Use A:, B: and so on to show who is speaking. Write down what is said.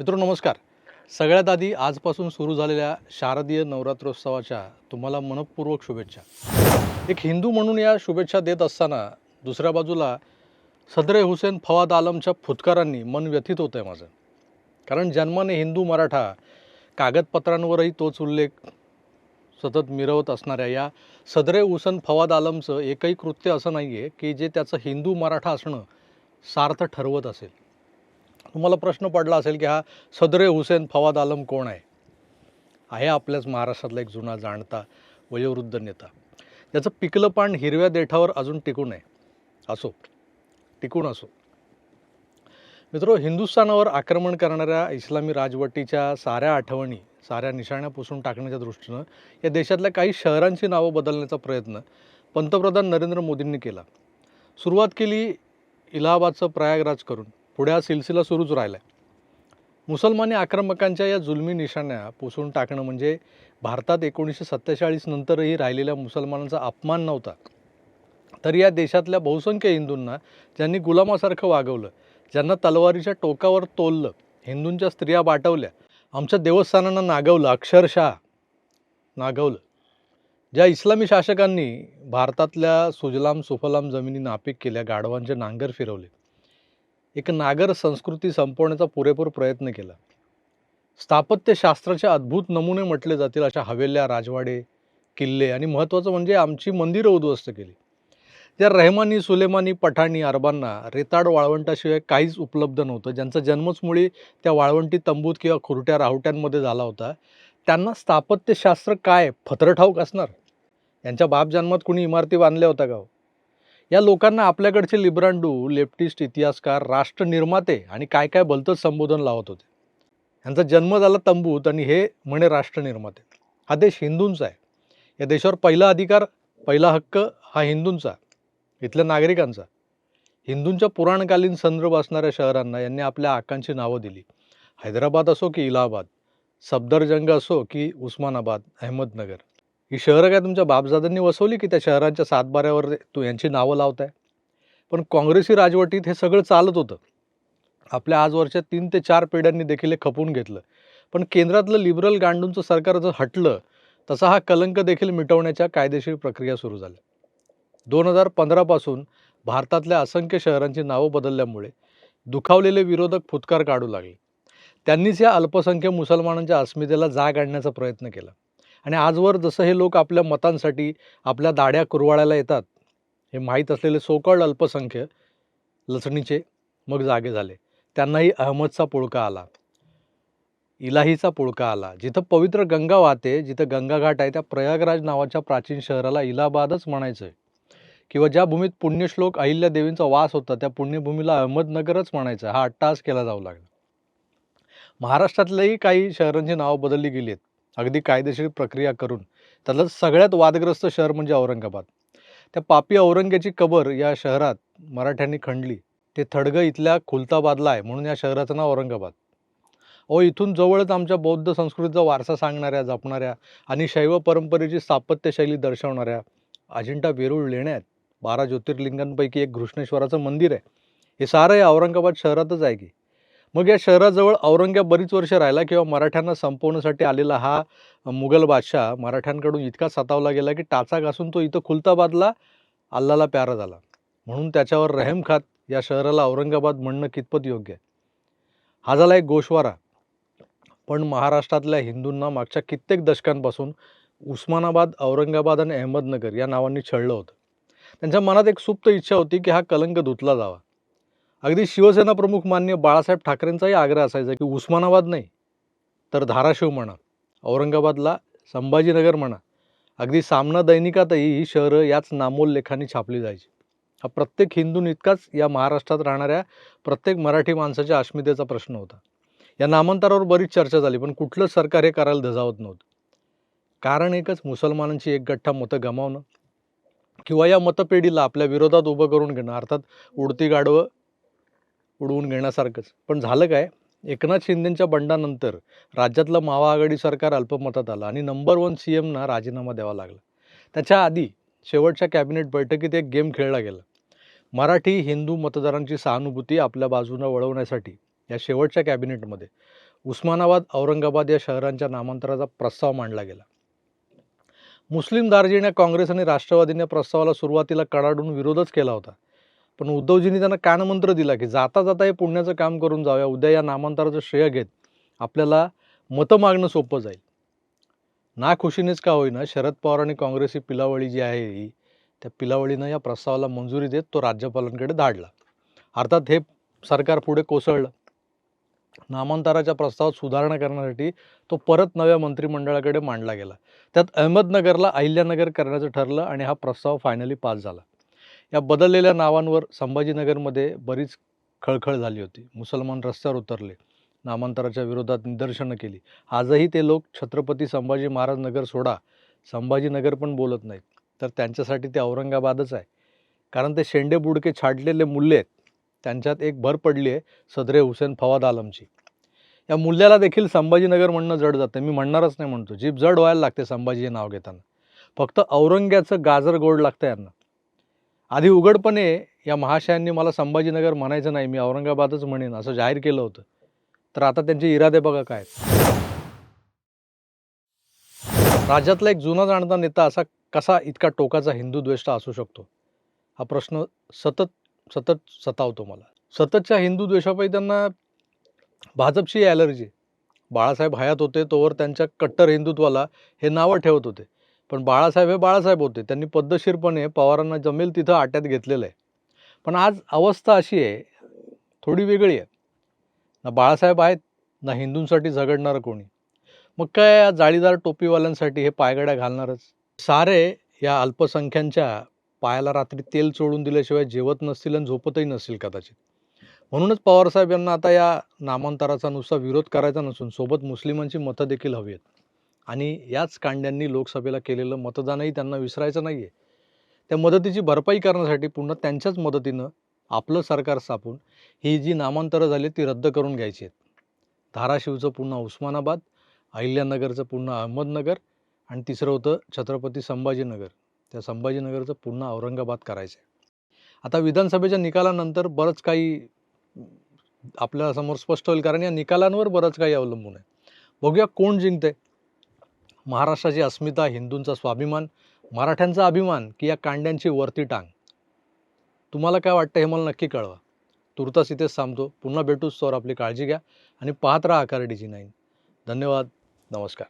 A: मित्र नमस्कार. सगळ्यात आधी आजपासून सुरू झालेल्या शारदीय नवरात्रोत्सवाच्या तुम्हाला मनपूर्वक शुभेच्छा. एक हिंदू म्हणून या शुभेच्छा देत असताना दुसऱ्या बाजूला सदरे हुसेन फवाद आलमच्या फुतकारांनी मन व्यथित होतं आहे माझं. कारण जन्माने हिंदू मराठा कागदपत्रांवरही तोच उल्लेख सतत मिरवत असणाऱ्या या सदरे हुसेन फवाद आलमचं एकही कृत्य असं नाही आहे की जे त्याचं हिंदू मराठा असणं सार्थ ठरवत असेल. तुम्हाला प्रश्न पडला असेल की हा सदरे हुसेन फवाद आलम कोण आहे? आहे आपल्याच महाराष्ट्रातला एक जुना जाणता वयोवृद्ध नेता. त्याचं पिकलं पान हिरव्या देठावर अजून टिकून आहे असो. टिकून असो. मित्रो हिंदुस्थानावर आक्रमण करणाऱ्या इस्लामी राजवटीच्या साऱ्या आठवणी साऱ्या निशाण्या पुसून टाकण्याच्या दृष्टीनं या देशातल्या काही शहरांची नावं बदलण्याचा प्रयत्न पंतप्रधान नरेंद्र मोदींनी केला. सुरुवात केली इलाहाबादचं प्रयागराज करून. पुढे हा सिलसिला सुरूच राहिला मुसलमानी आक्रमकांच्या या जुलमी निशाण्या पुसून टाकणं म्हणजे भारतात एकोणीसशे सत्तेचाळीस नंतरही राहिलेल्या मुसलमानांचा अपमान नव्हता. तर या देशातल्या बहुसंख्य हिंदूंना ज्यांनी गुलामासारखं वागवलं ज्यांना तलवारीच्या टोकावर तोललं हिंदूंच्या स्त्रिया बाटवल्या आमच्या देवस्थानांना नागवलं अक्षरशः नागवलं. ज्या इस्लामी शासकांनी भारतातल्या सुजलाम सुफलाम जमिनी नापीक केल्या गाढवांचे नांगर फिरवले. एक नागर संस्कृती संपवण्याचा पुरेपूर प्रयत्न केला. स्थापत्यशास्त्राचे अद्भुत नमुने म्हटले जातील अशा हवेल्या राजवाडे किल्ले आणि महत्त्वाचं म्हणजे आमची मंदिरं उद्ध्वस्त केली. त्या रहमानी सुलेमानी पठाणी अरबांना रेताड वाळवंटाशिवाय काहीच उपलब्ध नव्हतं. ज्यांचा जन्मच मुळी त्या वाळवंटी तंबूत किंवा खुरट्या राहुट्यांमध्ये झाला होता. त्यांना स्थापत्यशास्त्र काय? फत्र ठाऊक असणार? यांच्या बाप जन्मात कुणी इमारती बांधल्या होत्या का हो? या लोकांना आपल्याकडचे लिब्रांडू लेफ्टिस्ट इतिहासकार राष्ट्र निर्माते आणि काय काय भलतंच संबोधन लावत होते. यांचा जन्म झाला तंबूत आणि हे म्हणे राष्ट्र निर्माते हा देश हिंदूंचा आहे. या देशावर पहिला अधिकार पहिला हक्क हा हिंदूंचा. इथल्या नागरिकांचा. हिंदूंच्या पुराणकालीन संदर्भ असणाऱ्या शहरांना यांनी आपल्या आकांची नावं दिली. हैदराबाद असो की इलाहाबाद सफदरजंग असो की उस्मानाबाद अहमदनगर. ही शहरं काय तुमच्या बापजादांनी वसवली की त्या शहरांच्या सातबाऱ्यावर तू यांची नावं लावताय? पण काँग्रेसी राजवटीत हे सगळं चालत होतं. आपल्या आजवरच्या तीन ते चार पिढ्यांनी देखील हे खपून घेतलं. पण केंद्रातलं लिबरल गांडूंचं सरकार जर हटलं तसा हा कलंक देखील मिटवण्याच्या कायदेशीर प्रक्रिया सुरू झाल्या. दोन हजार पंधरापासून भारतातल्या असंख्य शहरांची नावं बदलल्यामुळे दुखावलेले विरोधक फुतकार काढू लागले. त्यांनीच या अल्पसंख्य मुसलमानांच्या अस्मितेला जाग आणण्याचा प्रयत्न केला. आणि आजवर जसं हे लोक आपल्या मतांसाठी आपल्या दाड्या कुरवाळायला येतात हे माहीत असलेले सोकळ अल्पसंख्य लचणीचे मग जागे झाले. त्यांनाही अहमदचा पुळका आला. इलाहीचा पुळका आला. जिथं पवित्र गंगा वाहते जिथं गंगाघाट आहे त्या प्रयागराज नावाच्या प्राचीन शहराला इलाहाबादच म्हणायचं आहे किंवा ज्या भूमीत पुण्यश्लोक अहिल्या देवींचा वास होता त्या पुण्यभूमीला अहमदनगरच म्हणायचं. हा अट्टास केला जाऊ लागला. महाराष्ट्रातल्याही काही शहरांची नावं बदलली गेली आहेत. अगदी कायदेशीर प्रक्रिया करून. त्यातलं सगळ्यात वादग्रस्त शहर म्हणजे औरंगाबाद. त्या पापी औरंग्याची कबर या शहरात मराठ्यांनी खणली. ते थडगं इथल्या खुलताबादला आहे म्हणून या शहराचं नाव औरंगाबाद. अहो इथून जवळच आमच्या बौद्ध संस्कृतीचा वारसा सांगणाऱ्या जपणाऱ्या आणि शैव परंपरेची स्थापत्यशैली दर्शवणाऱ्या अजिंठा वेरूळ लेण्या आहेत. बारा ज्योतिर्लिंगांपैकी एक घृष्णेश्वराचं मंदिर आहे. हे सारं हे औरंगाबाद शहरातच आहे की? मग या शहराजवळ औरंग्या बरीच वर्ष राहिला किंवा मराठ्यांना संपवण्यासाठी आलेला हा मुघल बादशाह मराठ्यांकडून इतका सतावला गेला की टाचा घासून तो इथं खुलताबादला अल्लाला प्यारा झाला. म्हणून त्याच्यावर रहमखात या शहराला औरंगाबाद म्हणणं कितपत योग्य? आहे हा झाला एक गोशवारा पण महाराष्ट्रातल्या हिंदूंना मागच्या कित्येक दशकांपासून उस्मानाबाद औरंगाबाद आणि अहमदनगर या नावांनी छळलं होतं. त्यांच्या मनात एक सुप्त इच्छा होती की हा कलंक धुतला जावा. अगदी शिवसेना प्रमुख मान्य बाळासाहेब ठाकरेंचाही आग्रह असायचा की उस्मानाबाद नाही तर धाराशिव म्हणा औरंगाबादला संभाजीनगर म्हणा अगदी सामना दैनिकातही ही शहरं याच नामोल्लेखाने छापली जायची. हा प्रत्येक हिंदून इतकाच या महाराष्ट्रात राहणाऱ्या प्रत्येक मराठी माणसाच्या अस्मितेचा प्रश्न होता. या नामांतरावर बरीच चर्चा झाली पण कुठलंच सरकार हे करायला धजावत नव्हतं. कारण एकच मुसलमानांची एक गठ्ठा मतं गमावणं किंवा या मतपेढीला आपल्या विरोधात उभं करून घेणं अर्थात उडती गाडवं उडवून घेण्यासारखंच. पण झालं काय? एकनाथ शिंदेंच्या बंडानंतर राज्यातलं महाआघाडी सरकार अल्पमतात आलं आणि नंबर वन सी एमना राजीनामा द्यावा लागला. त्याच्या आधी शेवटच्या कॅबिनेट बैठकीत एक गेम खेळला गेला. मराठी हिंदू मतदारांची सहानुभूती आपल्या बाजूनं वळवण्यासाठी या शेवटच्या कॅबिनेटमध्ये उस्मानाबाद औरंगाबाद या शहरांच्या नामांतराचा प्रस्ताव मांडला गेला. मुस्लिम दार्जिण्या काँग्रेस आणि राष्ट्रवादीने प्रस्तावाला सुरुवातीला कडाडून विरोधच केला होता. पण उद्धवजींनी त्यांना कानमंत्र दिला की जाता जाता हे पुण्याचं काम करून जाऊया उद्या या नामांतराचं श्रेय घेत. आपल्याला मतं मागणं सोपं जाईल. ना खुशीनेच का होईना शरद पवार आणि काँग्रेस ही पिलावळी जी आहे ही त्या पिलावळीनं या प्रस्तावाला मंजुरी देत तो राज्यपालांकडे धाडला. अर्थात हे सरकार पुढे कोसळलं. नामांतराच्या प्रस्तावात सुधारणा करण्यासाठी तो परत नव्या मंत्रिमंडळाकडे मांडला गेला. त्यात अहमदनगरला अहिल्यानगर करण्याचं ठरलं आणि हा प्रस्ताव फायनली पास झाला. या बदललेल्या नावांवर संभाजीनगरमध्ये बरीच खळखळ झाली होती. मुसलमान रस्त्यावर उतरले. नामांतराच्या विरोधात निदर्शनं केली. आजही ते लोक छत्रपती संभाजी महाराज नगर सोडा संभाजीनगर पण बोलत नाहीत. तर त्यांच्यासाठी ते औरंगाबादच आहे. कारण ते शेंडे बुडके छाडलेले मूल्य आहेत. त्यांच्यात एक भर पडली आहे सदरे हुसेन फवाद आलमची. या मूल्याला देखील संभाजीनगर म्हणणं जड जातं. मी म्हणणारच नाही म्हणतो. जीभ जड व्हायला लागते संभाजी हे नाव घेताना. फक्त औरंग्याचं गाजर गोड लागतं यांना. आधी उघडपणे या महाशयांनी मला संभाजीनगर म्हणायचं नाही. मी औरंगाबादच म्हणेन असं जाहीर केलं होतं. तर आता त्यांचे इरादे बघा काय राज्यातला एक जुना जाणता नेता असा कसा इतका टोकाचा हिंदू द्वेष्टा असू शकतो? हा प्रश्न सतत सतत सतावतो मला. सततच्या हिंदू द्वेषापायी त्यांना भाजपची ॲलर्जी. बाळासाहेब हयात होते तोवर त्यांच्या कट्टर हिंदुत्वाला हे नावं ठेवत होते. पण बाळासाहेब हे बाळासाहेब होते. त्यांनी पद्धतशीरपणे पवारांना जमेल तिथं आट्यात घेतलेलं आहे. पण आज अवस्था अशी आहे थोडी वेगळी आहे. ना बाळासाहेब आहेत ना हिंदूंसाठी झगडणारं कोणी? मग काय या जाळीदार टोपीवाल्यांसाठी हे पायगड्या घालणारच? सारे या अल्पसंख्यांच्या पायाला रात्री तेल चोळून दिल्याशिवाय जेवत नसतील आणि झोपतही नसतील कदाचित. म्हणूनच पवारसाहेब यांना आता या नामांतराचा नुसता विरोध करायचा नसून सोबत मुस्लिमांची मतं देखील हवी आहेत. आणि याच कांड्यांनी लोकसभेला केलेलं मतदानही त्यांना विसरायचं नाही आहे त्या मदतीची भरपाई करण्यासाठी पुन्हा त्यांच्याच मदतीनं आपलं सरकार स्थापून ही जी नामांतरं झाली ती रद्द करून घ्यायची आहेत. धाराशिवचं पुन्हा उस्मानाबाद अहिल्यानगरचं पुन्हा अहमदनगर आणि तिसरं होतं छत्रपती संभाजीनगर. त्या संभाजीनगरचं पुन्हा औरंगाबाद करायचं आहे. आता विधानसभेच्या निकालानंतर बरंच काही आपल्यासमोर स्पष्ट होईल कारण या निकालांवर बरंच काही अवलंबून आहे. बघूया कोण जिंकते महाराष्ट्राची अस्मिता हिंदूंचा स्वाभिमान मराठ्यांचा अभिमान की या कांड्यांची वरती टांग. तुम्हाला काय वाटतं हे मला नक्की कळवा. तुर्तास इथेच थांबतो. पुन्हा भेटूच सर आपली काळजी घ्या आणि पाहत राहा आकार डिजी नाईन. धन्यवाद. नमस्कार.